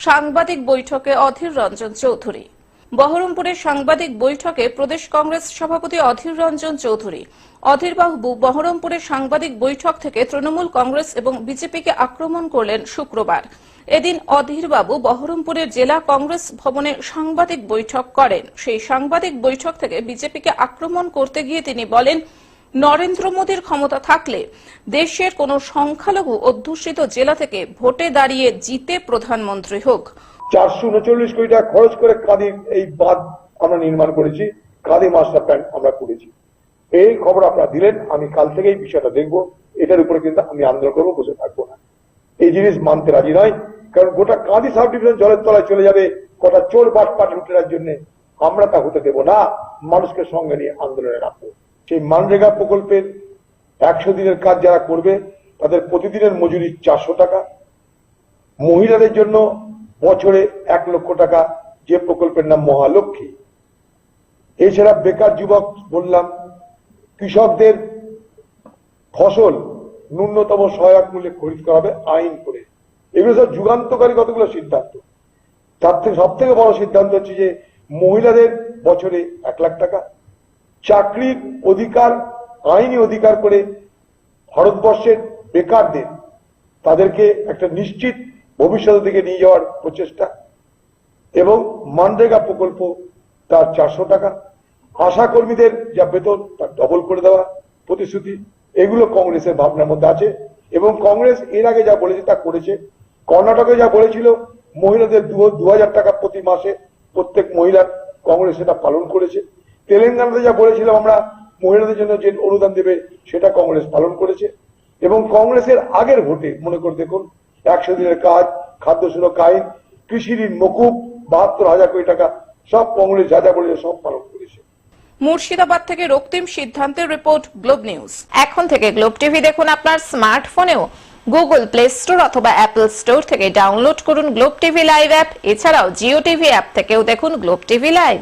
সাংবাদিক বৈঠকে অধীর রঞ্জন চৌধুরী। বহরমপুরের সাংবাদিক বৈঠকে প্রদেশ কংগ্রেস সভাপতি অধীর রঞ্জন চৌধুরী। অধীর বাবু বহরমপুরের সাংবাদিক বৈঠক থেকে তৃণমূল কংগ্রেস এবং বিজেপিকে আক্রমণ করলেন শুক্রবার। এদিন অধীর বাবু বহরমপুরের জেলা কংগ্রেস ভবনে সাংবাদিক বৈঠক করেন। সেই সাংবাদিক বৈঠক থেকে বিজেপিকে আক্রমণ করতে গিয়ে তিনি বলেন নরেন্দ্র মোদীর ক্ষমতা থাকলে দেশের কোনো সংখ্যালঘু অধ্যুষিত জেলা থেকে ভোটে দাঁড়িয়ে জিতে প্রধানমন্ত্রী হোক। চারশো উনচল্লিশ কোটি টাকা খরচ করে কাঁদির এই বাঁধ আমরা নির্মাণ করেছি কাঁদি মাস্টার প্ল্যান আমরা করেছি। এই খবর আপনারা দিলেন, আমি কাল থেকে এই বিষয়টা দেখব, এটার উপরে কিন্তু আমি আন্দোলন করব, বসে থাকব না। এই জিনিস মানতে রাজি নয়, কারণ গোটা কাঁদি সাব ডিভিশন জলের তলায় চলে যাবে, কটা চোর বাট পাট লুটেরার জন্য আমরা তা হতে দেব না, মানুষকে সঙ্গে নিয়ে আন্দোলনে রাখব সেই মানরেগা প্রকল্পের একশো দিনের কাজ যারা করবে, তাদের প্রতিদিনের মজুরি চারশো টাকা। মহিলাদের জন্য বছরে এক লক্ষ টাকা, যে প্রকল্পের নাম মহালক্ষ্মী। এছাড়া বেকার যুবক বললাম, কৃষকদের ফসল ন্যূনতম সহায়ক মূল্যে খরিদ করা হবে আইন করে। এগুলো সব যুগান্তকারী কতগুলো সিদ্ধান্ত? তার থেকে সব থেকে বড় সিদ্ধান্ত হচ্ছে যে মহিলাদের বছরে এক লাখ টাকা চাকরির অধিকার, আইনি অধিকার করে ভারতবর্ষের বেকারদের তাদেরকে একটা নিশ্চিত ভবিষ্যতের দিকে নিয়ে যাওয়ার প্রচেষ্টা এবং মানরেগা প্রকল্প তার চারশো টাকা। আশা কর্মীদের যা বেতন তার ডবল করে দেওয়া প্রতিশ্রুতি, এগুলো কংগ্রেসের ভাবনার মধ্যে আছে এবং কংগ্রেস এর আগে যা বলেছে তা করেছে। কর্ণাটকে যা বলেছিল, মহিলাদের দু হাজার টাকা প্রতি মাসে প্রত্যেক মহিলার কংগ্রেস সেটা পালন করেছে। তেলেঙ্গানাতে যা বলেছিলাম আমরা, মহিলাদের জন্য যে অনুদান দেবে, সেটা কংগ্রেস পালন করেছে। এবং কংগ্রেসের আগের ভোটে, মনে করে দেখুন, একশো দিনের কাজ, খাদ্য সুরক্ষা আইন, কৃষি ঋণ, মকুব, বাহাত্তর হাজার কোটি টাকা, সব কংগ্রেস যা যা বলেছে, সব পালন করেছে। মুর্শিদাবাদ থেকে রক্তিম সিদ্ধান্তের রিপোর্ট, গ্লোব নিউজ। এখন থেকে গ্লোব টিভি দেখুন আপনার স্মার্টফোনেও। গুগল প্লে স্টোর অথবা অ্যাপল স্টোর থেকে ডাউনলোড করুন গ্লোব টিভি লাইভ অ্যাপ। এছাড়াও জিও টিভি অ্যাপ থেকেও দেখুন গ্লোব টিভি লাইভ।